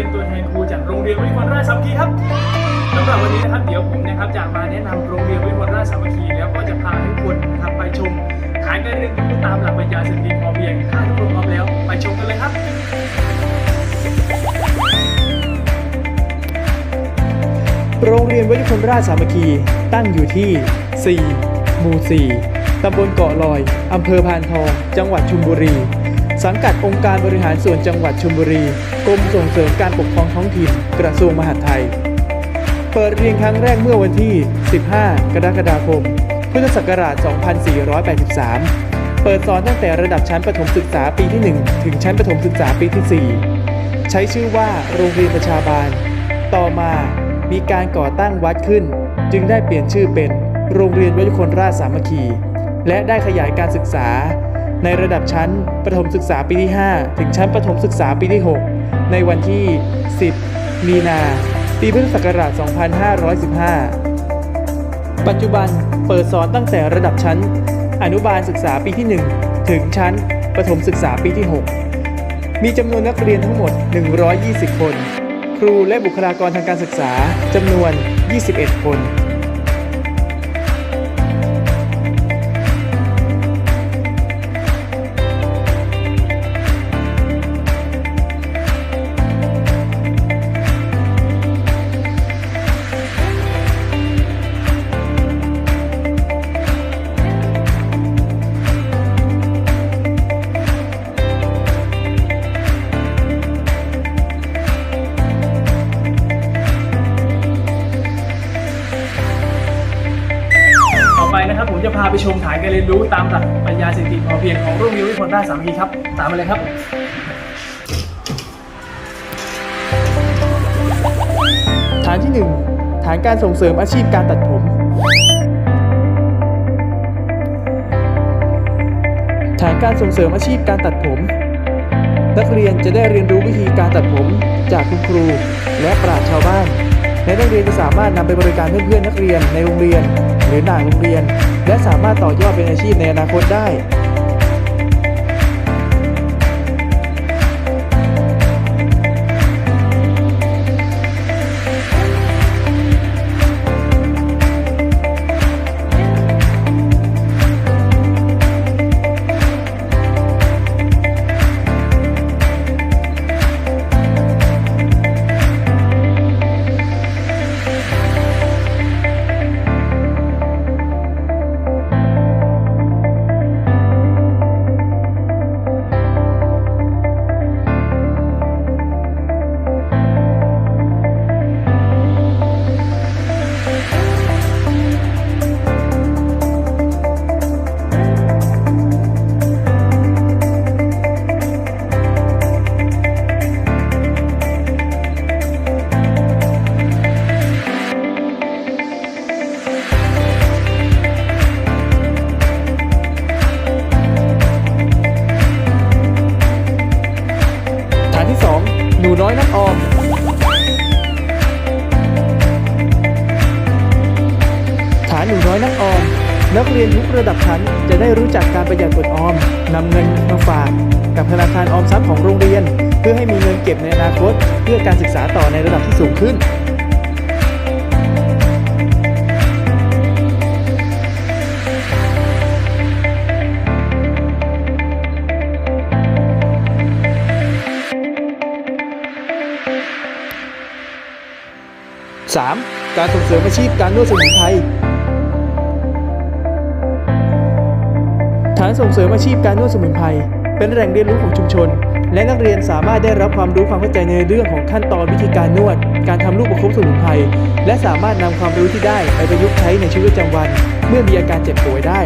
เป็นตัวแทนครูจากโรงเรียนวิทยาราชสามัคคีครับสำหรับวันนี้นะครับเดี๋ยวผมนะครับจะมาแนะนำโรงเรียนวิทยาราชสามัคคีแล้วก็จะพาทุกคนนะครับไปชมฐานการเรียนรู้ตามหลักปรัชญาเศรษฐกิจพอเพียงถ้าทุกคนพร้อมแล้วไปชมกันเลยครับโรงเรียนวัชคนราชสามัคคี ตั้งอยู่ที่ 4 หมู่ 4 ตำบลเกาะลอย อำเภอพานทอง จังหวัดชุมบุรี สังกัดองค์การบริหารส่วนจังหวัดชุมบุรี กรมส่งเสริมการปกครองท้องถิ่น กระทรวงมหาดไทย เปิดเรียนครั้งแรกเมื่อวันที่ 15 กรกฎาคม พุทธศักราช 2483 เปิดสอนตั้งแต่ระดับชั้นประถมศึกษาปีที่ 1 ถึงชั้นประถมศึกษาปีที่ 4 ใช้ชื่อว่าโรงเรียนประชาบาล ต่อมามีการก่อตั้งวัดขึ้น จึงได้เปลี่ยนชื่อเป็นโรงเรียนวัชคนราชสามัคคี และได้ขยายการศึกษา ในระดับชั้นประถมศึกษาปีที่ 5 ถึงชั้นประถมศึกษาปีที่ 6 ในวันที่ 10 มีนา ปีพุทธศักราช 2515 ปัจจุบันเปิดสอนตั้งแต่ระดับชั้น อนุบาลศึกษาปีที่ 1 ถึงชั้นประถมศึกษาปีที่ 6 มีจำนวนนักเรียนทั้งหมด 120 คน ครูและบุคลากรทางการศึกษาจำนวน 21 คน จะพาไปชมฐานการเรียนรู้ตามหลักปรัชญาเศรษฐกิจพอเพียงของโรงเรียนวิทยาราชสามัคคีครับ ตามมาเลยครับฐานที่ 1 ฐานการส่งเสริมอาชีพการตัดผม ฐานการส่งเสริมอาชีพการตัดผม นักเรียนจะได้เรียนรู้วิธีการตัดผมจากคุณครูและปราชญ์ชาวบ้าน และนักเรียนจะสามารถนำไปบริการเพื่อนๆนักเรียนในโรงเรียน หรือหน่างโรงเรียน และสามารถต่อยอดเป็นอาชีพในอนาคตได้ น้อยนักออมฐานหนูน้อยนักออม นักเรียนทุกระดับชั้นจะได้รู้จักการประหยัดอดออมนำเงินมาฝาก กับธนาคารออมทรัพย์ของโรงเรียน เพื่อให้มีเงินเก็บในอนาคต เพื่อการศึกษาต่อในระดับที่สูงขึ้น 3. การส่งเสริมอาชีพการนวดสมุนไพรฐานส่งเสริมอาชีพการนวดสมุนไพรเป็นแหล่งเรียนรู้ของชุมชน และนักเรียนสามารถได้รับความรู้ความเข้าใจในเรื่องของขั้นตอนวิธีการนวด การทำลูกประคบสมุนไพรและสามารถนำความรู้ที่ได้ไปประยุกต์ใช้ในชีวิตประจำวัน เมื่อมีอาการเจ็บป่วยได้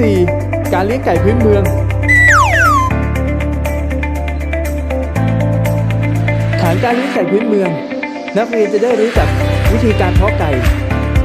4 การเลี้ยงไก่พื้นเมือง ฐานการเลี้ยงไก่พื้นเมือง นักเรียนจะได้รู้จักวิธีการเพาะไก่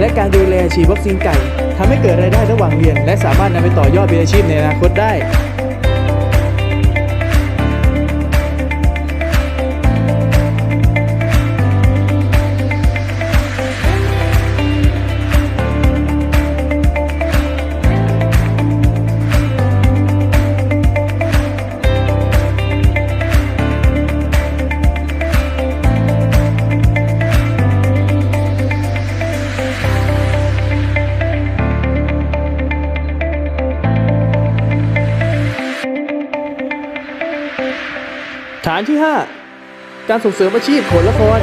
และการดูแลฉีดวัคซีนไก่ทำให้เกิดรายได้ระหว่างเรียน และสามารถนำไปต่อยอดเป็นอาชีพในอนาคตได้านที่ 5 การส่งเสริมอาชีพโขนละคร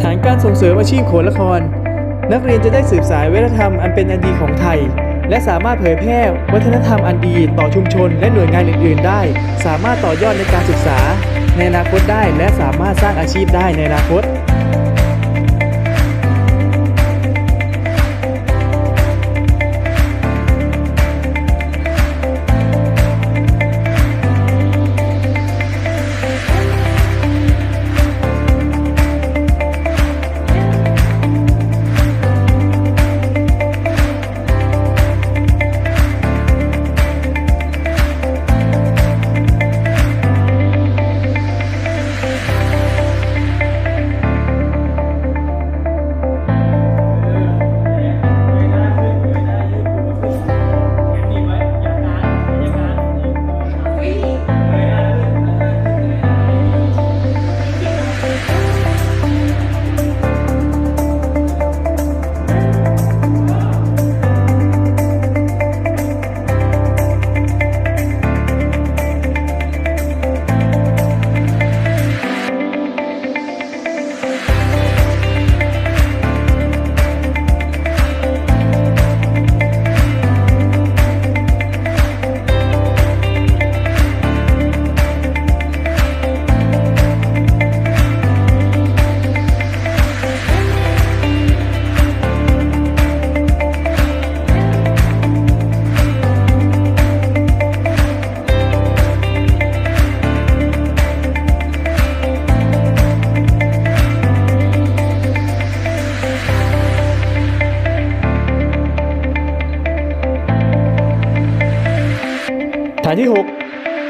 ฐานการส่งเสริมอาชีพโขนละคร นักเรียนจะได้สืบสายวัฒนธรรมอันเป็นอันดีของไทย และสามารถเผยแพร่วัฒนธรรมอันดีต่อชุมชนและหน่วยงานอื่นๆ ได้ สามารถต่อยอดในการศึกษา ในอนาคตได้และสามารถสร้างอาชีพได้ในอนาคต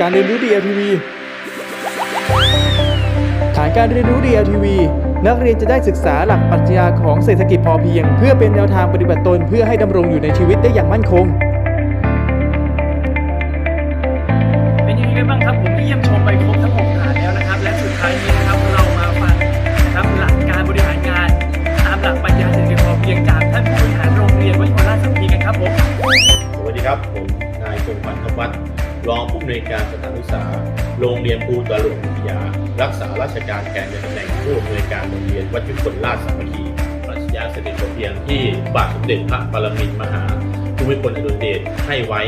การเรียนรู้ DLTV ฐานการเรียนรู้ DLTV นักเรียนจะได้ศึกษาหลักปรัชญาของเศรษฐกิจพอเพียง เพื่อเป็นแนวทางปฏิบัติตนเพื่อให้ดำรงอยู่ในชีวิตได้อย่างมั่นคง วยการสถานศึกษา โรงเรียนภูตะลุงวิทยา รักษาราชการแทนในตำแหน่งผู้อำนวยการโรงเรียนวัดยุคนราชสามัคคีปรัชญาเศรษฐกิจพอเพียงที่บาทสมเด็จพระปรมินทรมหาภูมิพลอดุลเดชให้ไว้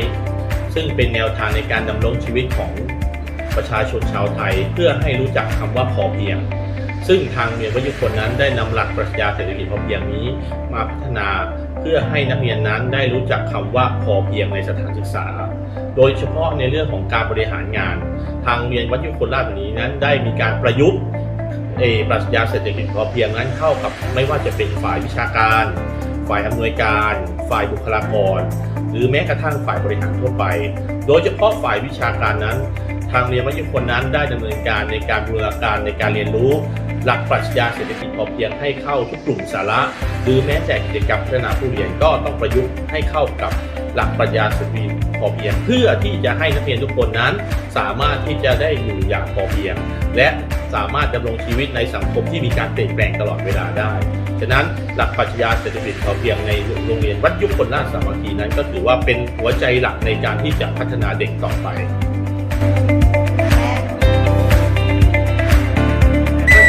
ซึ่งเป็นแนวทางในการดำรงชีวิตของประชาชนชาวไทย เพื่อให้รู้จักคำว่าพอเพียงซึ่งทางเรียนวัดยุคนนั้นได้นำหลักปรัชญาเศรษฐกิจพอเพียงนี้มาพัฒนา เพื่อให้นักเรียนนั้นได้รู้จักคำว่าพอเพียงในสถานศึกษา โดยเฉพาะในเรื่องของการบริหารงาน ทางเรียนวัดยุคนราชนี้นั้นได้มีการประยุกต์เอปรัชญาเศรษฐกิจพอเพียงนั้นเข้ากับไม่ว่าจะเป็นฝ่ายวิชาการ ฝ่ายอำนวยการ ฝ่ายบุคลากร หรือแม้กระทั่งฝ่ายบริหารทั่วไป โดยเฉพาะฝ่ายวิชาการนั้น ทางเรียนวัดยุคนนั้นได้ดำเนินการในการบูรณาการในการเรียนรู้ หลักปรัชญาเศรษฐกิจพอเพียงให้เข้าทุกกลุ่มสาระ หรือแม้แต่กิจกรรมพัฒนาผู้เรียนก็ต้องประยุกต์ให้เข้ากับหลักปรัชญาเศรษฐกิจพอเพียง เพื่อที่จะให้นักเรียนทุกคนนั้น สามารถที่จะได้อยู่อย่างพอเพียง และสามารถดำรงชีวิตในสังคมที่มีการเปลี่ยนแปลงตลอดเวลาได้ ฉะนั้นหลักปรัชญาเศรษฐกิจพอเพียงในโรงเรียนวัดยุคนราชสามัคคีนั้น ก็ถือว่าเป็นหัวใจหลักในการที่จะพัฒนาเด็กต่อไป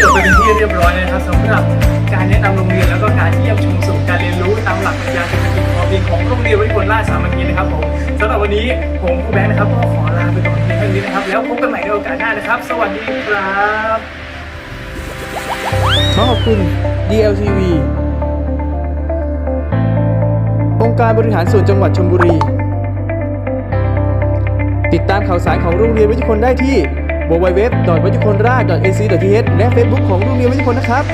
จเป็นที่เรียบร้อยนะครับสำหรับการแนะนำโรงเรียนแล้วก็การเยี่ยมชมสู่การเรียนรู้ตามหลักปรัชญาเศรษฐกิจพอเพียงของโรงเรียนวิทยาลาสามัคคีนะครับผมสำหรับวันนี้ผมครูแบงค์นะครับก็ขอลาไปก่อนในเรื่องนี้นะครับ แล้วพบกันใหม่ในโอกาสหน้านะครับ สวัสดีครับขอขอบคุณ DLTV องค์การบริหารส่วนจังหวัดชลบุรี ติดตามข่าวสารของโรงเรียนวิทยาคนได้ที่ www.wajukonra.ac.th และ Facebook ของลุงเมียวัชพลนะครับ